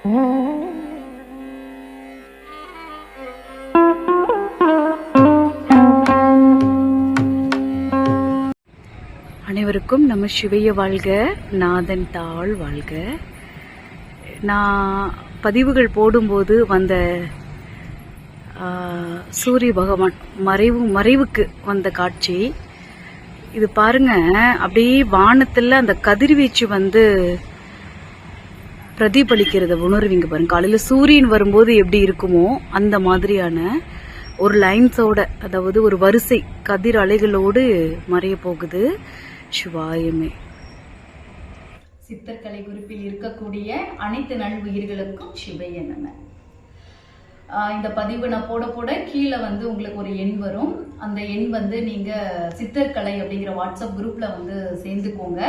அனைவருக்கும் நம்ம சிவைய வாழ்க நாதன் தாழ் வாழ்க. நான் பதிவுகள் போடும்போது வந்த சூரிய பகவான் மறைவு மறைவுக்கு வந்த காட்சி. இது பாருங்க அப்படியே வானத்தில் அந்த கதிர்வீச்சு வந்து பிரதிபலிக்கிறத உணர்வீங்க பாருங்க. காலையில சூரியன் வரும்போது எப்படி இருக்குமோ அந்த மாதிரியான ஒரு லைன்ஸோட அதாவது ஒரு வரிசை கதிர் அலைகளோடு மறைய போகுது. சிவாயமே. சித்தர்கலை குறிப்பில் இருக்கக்கூடிய அனைத்து நல் உயிர்களுக்கும் சிவைய நம. இந்த பதிவு நான் போட போட கீழே வந்து உங்களுக்கு ஒரு எண் வரும். அந்த எண் வந்து நீங்க சித்தர்கலை அப்படிங்கிற வாட்ஸ்அப் குரூப்ல வந்து சேர்ந்துக்கோங்க.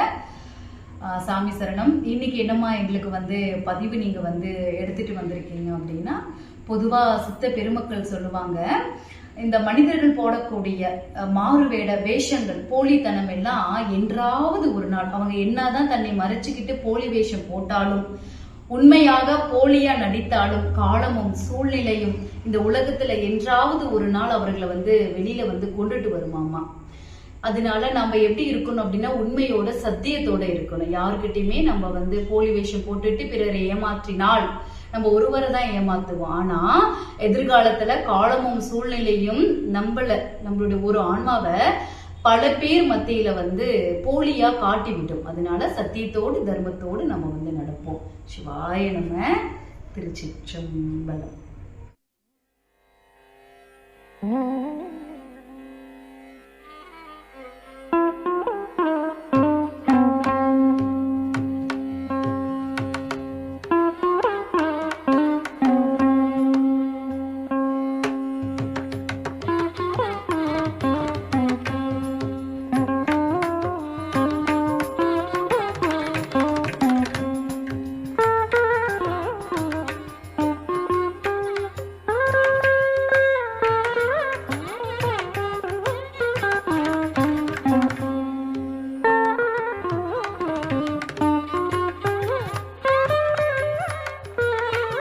சாமி சரணம். இன்னைக்கு என்னம்மா எங்களுக்கு வந்து பதிவு நீங்க வந்து எடுத்துட்டு வந்திருக்கீங்க அப்படின்னா பொதுவா சித்த பெருமக்கள் சொல்லுவாங்க இந்த மனிதர்கள் போடக்கூடிய மாறுவேட வேஷங்கள் போலித்தனம் எல்லாம் என்றாவது ஒரு நாள். அவங்க என்னதான் தன்னை மறைச்சுக்கிட்டு போலி வேஷம் போட்டாலும் உண்மையாக போலியா நடித்தாலும் காலமும் சூழ்நிலையும் இந்த உலகத்துல என்றாவது ஒரு நாள் அவர்களை வந்து வெளியில வந்து கொண்டுட்டு வருமாமா அதனால நம்ம எப்படி இருக்கணும் அப்படின்னா உண்மையோட சத்தியத்தோட இருக்கணும். யாருக்கிட்டயுமே நம்ம வந்து போலி வேஷம் போட்டுட்டு பிறரை ஏமாற்றினால் நம்ம ஒருவரை தான் ஏமாத்துவோம். ஆனா எதிர்காலத்துல காலமும் சூழ்நிலையும் நம்மள நம்மளுடைய ஒரு ஆன்மாவை பல பேர் மத்தியில வந்து போலியா காட்டிவிடும். அதனால சத்தியத்தோடு தர்மத்தோடு நம்ம வந்து நடப்போம். சிவாய நம்ம திருச்சிற்றம்பலம்.